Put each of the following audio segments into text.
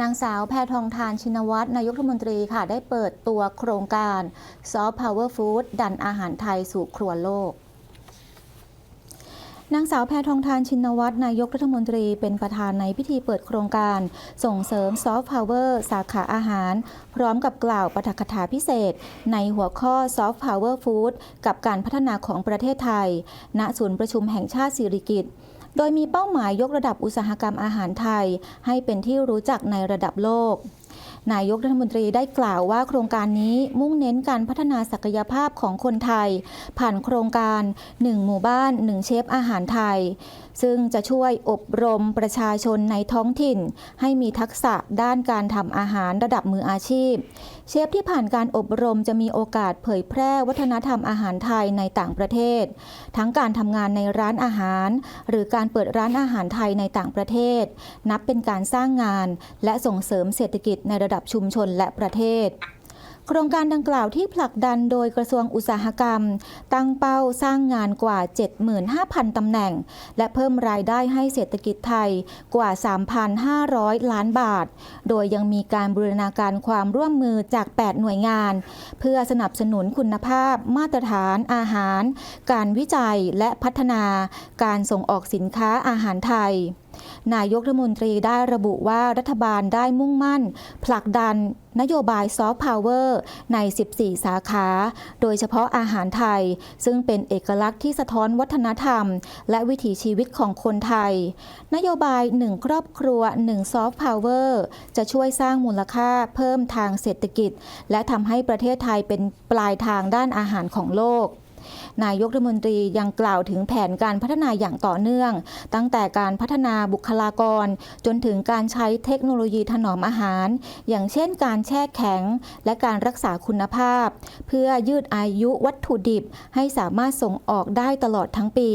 นางสาวแพทองทานชินวัตรนายกรัฐมนตรีค่ะ ได้เปิดตัวโครงการ Soft Power Food ดันอาหารไทยสู่ครัวโลกนางสาวแพทองทานชินวัตรนายกรัฐมนตรีเป็นประธานในพิธีเปิดโครงการ ส่งเสริมซอฟต์พาวเวอร์สาขาอาหาร พร้อมกับกล่าวปาฐกถาพิเศษ ในหัวข้อ Soft Power Food กับการพัฒนาของประเทศไทย ณศูนย์ประชุมแห่งชาติสิริกิติ์ โดยมีเป้าหมายยกระดับอุตสาหกรรมอาหารไทย ให้เป็นที่รู้จักในระดับโลก นายกรัฐมนตรีได้กล่าวว่าโครงการนี้มุ่งเน้นการพัฒนาศักยภาพของคนไทย ผ่านโครงการ 1 หมู่บ้าน 1 เชฟอาหารไทยซึ่งจะช่วยอบรมประชาชนในท้องถิ่น ให้มีทักษะด้านการทำอาหารระดับมืออาชีพ เชฟที่ผ่านการอบรมจะมีโอกาสเผยแพร่วัฒนธรรมอาหารไทยในต่างประเทศ ทั้งการทำงานในร้านอาหาร หรือการเปิดร้านอาหารไทยในต่างประเทศ นับเป็นการสร้างงานและส่งเสริมเศรษฐกิจในระดับชุมชนและประเทศ โครงการดังกล่าวที่ผลักดันโดยกระทรวงอุตสาหกรรม ตั้งเป้าสร้างงานกว่า 75,000 ตำแหน่ง และเพิ่มรายได้ให้เศรษฐกิจไทยกว่า 3,500 ล้านบาท โดยยังมีการบูรณาการความร่วมมือจาก 8 หน่วยงาน เพื่อสนับสนุนคุณภาพ มาตรฐานอาหาร การวิจัยและพัฒนา การส่งออกสินค้าอาหารไทย นายกรัฐมนตรีได้ระบุว่ารัฐบาลได้มุ่งมั่น ผลักดันนโยบายซอฟต์พาวเวอร์ใน 14 สาขา โดยเฉพาะอาหารไทย ซึ่งเป็นเอกลักษณ์ที่สะท้อนวัฒนธรรม และวิถีชีวิตของคนไทย นโยบาย1ครอบครัว1ซอฟต์พาวเวอร์จะช่วยสร้างมูลค่าเพิ่มทางเศรษฐกิจ และทำให้ประเทศไทยเป็นปลายทางด้านอาหารของโลก นายกรัฐมนตรียังกล่าวถึงแผนการพัฒนาอย่างต่อเนื่อง ตั้งแต่การพัฒนาบุคลากร จนถึงการใช้เทคโนโลยีถนอมอาหาร อย่างเช่นการแช่แข็ง และการรักษาคุณภาพ เพื่อยืดอายุวัตถุดิบให้สามารถส่งออกได้ตลอดทั้งปี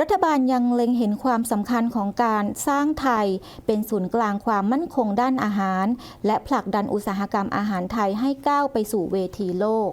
รัฐบาลยังเล็งเห็นความสำคัญของการสร้างไทย เป็นศูนย์กลางความมั่นคงด้านอาหาร และผลักดันอุตสาหกรรมอาหารไทยให้ก้าวไปสู่เวทีโลก